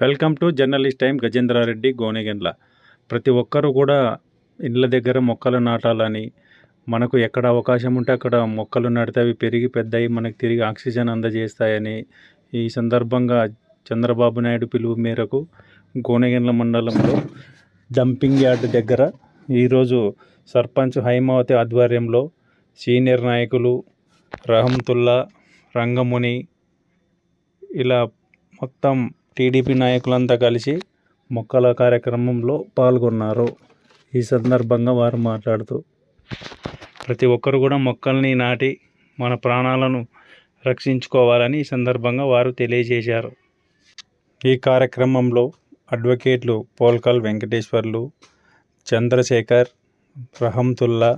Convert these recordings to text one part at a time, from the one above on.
Welcome to journalist time Gajendra Reddy Gonegandla. ప్రతి ఒక్కరూ కూడా ఇళ్ళ దగ్గర మొక్కలు నాటాలని మనకు ఎక్కడ అవకాశం ఉంటే అక్కడ మొక్కలు నాటితే అవి పెరిగి పెద్దయి మనకు తిరిగి ఆక్సిజన్ అందజేస్తాయని ఈ సందర్భంగా చంద్రబాబు నాయుడు పిలుపు మేరకు గోనెగండ్ల మండలంలో డంపింగ్ యార్డ్ దగ్గర ఈరోజు సర్పంచ్ హైమావతి ఆధ్వర్యంలో సీనియర్ నాయకులు రహంతుల్లా రంగముని ఇలా మొత్తం టీడీపీ నాయకులంతా కలిసి మొక్కల కార్యక్రమంలో పాల్గొన్నారు. ఈ సందర్భంగా వారు మాట్లాడుతూ ప్రతి ఒక్కరు కూడా మొక్కల్ని నాటి మన ప్రాణాలను రక్షించుకోవాలని ఈ సందర్భంగా వారు తెలియజేశారు. ఈ కార్యక్రమంలో అడ్వకేట్లు పోల్కల్ వెంకటేశ్వర్లు చంద్రశేఖర్ రహంతుల్లా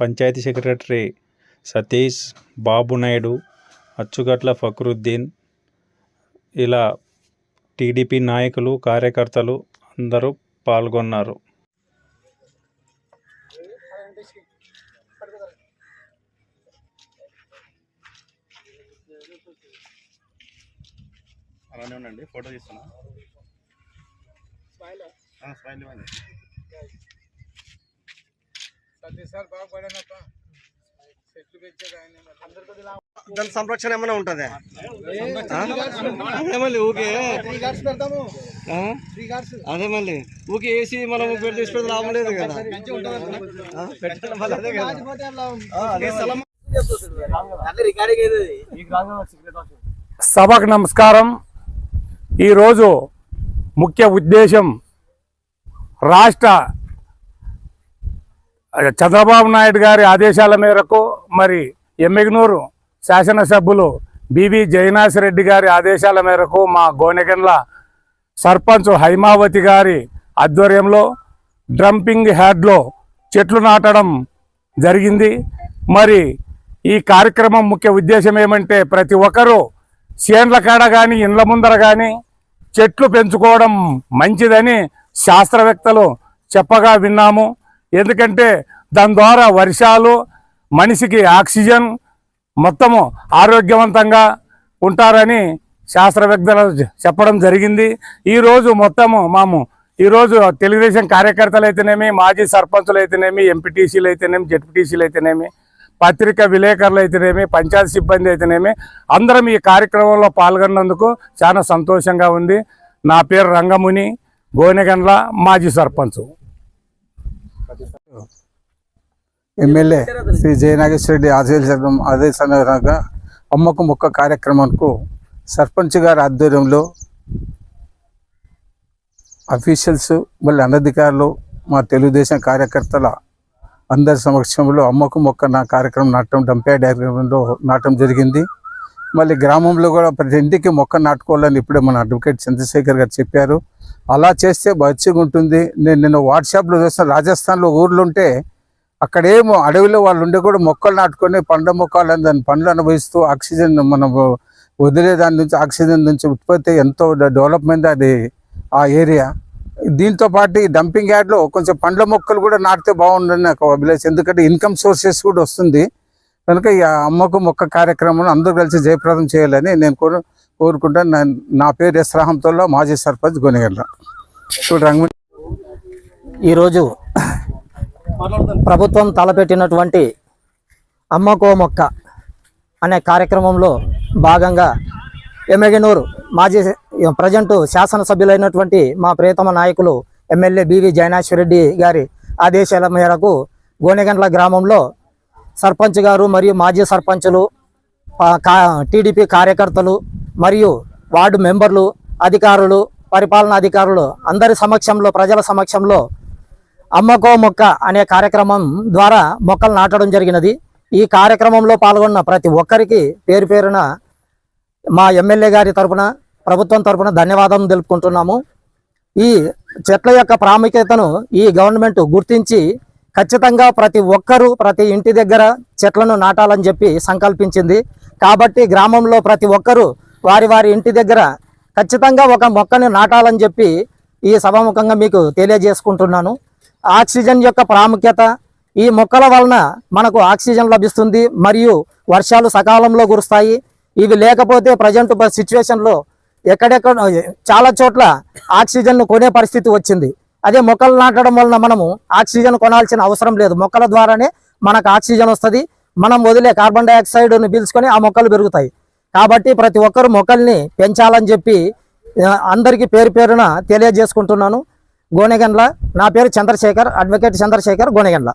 పంచాయతీ సెక్రటరీ సతీష్ బాబు నాయుడు అచ్చుగట్ల ఫక్రుద్దీన్ ఇలా టీడీపీ నాయకులు కార్యకర్తలు అందరూ పాల్గొన్నారు. అలానే ఉండండి ఫోటో తీస్తున్నా. స్మైల్? ఇవ్వండి. దాని సంరక్షణ ఏమైనా ఉంటుందా? అదే మళ్ళీ ఊకే. ఆ? అదే మళ్ళీ. ఊకే వేసి మనం పెట్టి తీసి పెడితే లాభం లేదు కదా. సభకు నమస్కారం. ఈరోజు ముఖ్య ఉద్దేశం రాష్ట్ర చంద్రబాబు నాయుడు గారి ఆదేశాల మేరకు మరి ఎమ్మిగనూరు శాసనసభ్యులు బివి జయనాథ్ రెడ్డి గారి ఆదేశాల మేరకు మా గోనెగండ్ల సర్పంచ్ హైమావతి గారి ఆధ్వర్యంలో డ్రంపింగ్ హ్యాడ్లో చెట్లు నాటడం జరిగింది. మరి ఈ కార్యక్రమం ముఖ్య ఉద్దేశం ఏమంటే ప్రతి ఒక్కరూ చేండ్ల కాడ కానీ ఇండ్ల ముందర కానీ చెట్లు పెంచుకోవడం మంచిదని శాస్త్రవేత్తలు చెప్పగా విన్నాము. ఎందుకంటే దాని ద్వారా వర్షాలు మనిషికి ఆక్సిజన్ మొత్తము ఆరోగ్యవంతంగా ఉంటారని శాస్త్రవేత్తలు చెప్పడం జరిగింది. ఈరోజు మొత్తము మాము ఈరోజు తెలుగుదేశం కార్యకర్తలు అయితేనేమి మాజీ సర్పంచులు అయితేనేమి ఎంపీటీసీలు అయితేనేమి జెడ్పీటీసీలు అయితేనేమి పత్రికా విలేకరులు అయితేనేమి పంచాయతీ సిబ్బంది అయితేనేమి అందరం ఈ కార్యక్రమంలో పాల్గొన్నందుకు చాలా సంతోషంగా ఉంది. నా పేరు రంగముని గోనెగండ్ల మాజీ సర్పంచ్. ఎమ్మెల్యే శ్రీ జయనాగేశ్వర రెడ్డి ఆదేశాల ఆదేశానుసారంగా అమ్మకు మొక్క కార్యక్రమంకు సర్పంచ్ గారి ఆధ్వర్యంలో అఫీషియల్స్ మళ్ళీ అనధికారులు మా తెలుగుదేశం కార్యకర్తల అందరి సమక్షంలో అమ్మకు మొక్క నా కార్యక్రమం నాటడం డంపే కార్యక్రమంలో నాటడం జరిగింది. మళ్ళీ గ్రామంలో కూడా ప్రతి ఇంటికి మొక్క నాటుకోవాలని ఇప్పుడే మన అడ్వకేట్ చంద్రశేఖర్ గారు చెప్పారు. అలా చేస్తే మంచిగా ఉంటుంది. నేను నిన్న వాట్సాప్లో చూస్తాను రాజస్థాన్లో ఊర్లుంటే అక్కడేమో అడవిలో వాళ్ళు ఉండే కూడా మొక్కలు నాటుకొని పండ్ల మొక్కలు దాని పండ్లు అనుభవిస్తూ ఆక్సిజన్ మనం వదిలే దాని నుంచి ఆక్సిజన్ నుంచి ఉత్పత్తి ఎంతో డెవలప్మెంట్ అది ఆ ఏరియా. దీంతో పాటు ఈ డంపింగ్ యార్డ్లో కొంచెం పండ్ల మొక్కలు కూడా నాటితే బాగుండని నాకు అభిలాష్. ఎందుకంటే ఇన్కమ్ సోర్సెస్ కూడా వస్తుంది. కనుక ఈ అమ్మకు మొక్క కార్యక్రమం అందరూ కలిసి జయప్రదం చేయాలని నేను కోరు కోరుకుంటాను నా- పేరు ఎస్ రాహంతోలో మాజీ సర్పంచ్ గొనిగల్ల ఇప్పుడు రంగు. ఈరోజు ప్రభుత్వం తలపెట్టినటువంటి అమ్మకో మొక్క అనే కార్యక్రమంలో భాగంగా ఎమ్మెగనూరు మాజీ ప్రజెంట్ శాసనసభ్యులైనటువంటి మా ప్రియతమ నాయకులు ఎమ్మెల్యే బివి జయనాశ్వరెడ్డి గారి ఆదేశాల మేరకు గోనెగండ్ల గ్రామంలో సర్పంచ్ గారు మరియు మాజీ సర్పంచులు కా- టీడీపీ కార్యకర్తలు మరియు వార్డు మెంబర్లు అధికారులు పరిపాలనా అధికారులు అందరి సమక్షంలో ప్రజల సమక్షంలో అమ్మకో మొక్క అనే కార్యక్రమం ద్వారా మొక్కలు నాటడం జరిగినది. ఈ కార్యక్రమంలో పాల్గొన్న ప్రతి ఒక్కరికి పేరు పేరున మా ఎమ్మెల్యే గారి తరఫున ప్రభుత్వం తరపున ధన్యవాదం తెలుపుకుంటున్నాము. ఈ చెట్ల యొక్క ప్రాముఖ్యతను ఈ గవర్నమెంట్ గుర్తించి ఖచ్చితంగా ప్రతి ఒక్కరూ ప్రతి ఇంటి దగ్గర చెట్లను నాటాలని చెప్పి సంకల్పించింది. కాబట్టి గ్రామంలో ప్రతి ఒక్కరూ వారి వారి ఇంటి దగ్గర ఖచ్చితంగా ఒక మొక్కను నాటాలని చెప్పి ఈ సభాముఖంగా మీకు తెలియజేసుకుంటున్నాను. ఆక్సిజన్ యొక్క ప్రాముఖ్యత ఈ మొక్కల వలన మనకు ఆక్సిజన్ లభిస్తుంది మరియు వర్షాలు సకాలంలో కురుస్తాయి. ఇవి లేకపోతే ప్రజెంట్ సిచ్యువేషన్లో ఎక్కడెక్కడ చాలా చోట్ల ఆక్సిజన్ను కొనే పరిస్థితి వచ్చింది. అదే మొక్కలు నాటడం వలన మనము ఆక్సిజన్ కొనాల్సిన అవసరం లేదు. మొక్కల ద్వారానే మనకు ఆక్సిజన్ వస్తుంది. మనం వదిలే కార్బన్ డైఆక్సైడ్ను పీల్చుకొని ఆ మొక్కలు పెరుగుతాయి. కాబట్టి ప్రతి ఒక్కరు మొక్కల్ని పెంచాలని చెప్పి అందరికీ పేరు పేరున తెలియజేసుకుంటున్నాను. గోనెగండ్ల. నా పేరు చంద్రశేఖర్ అడ్వకేట్ చంద్రశేఖర్ గోనెగండ్ల.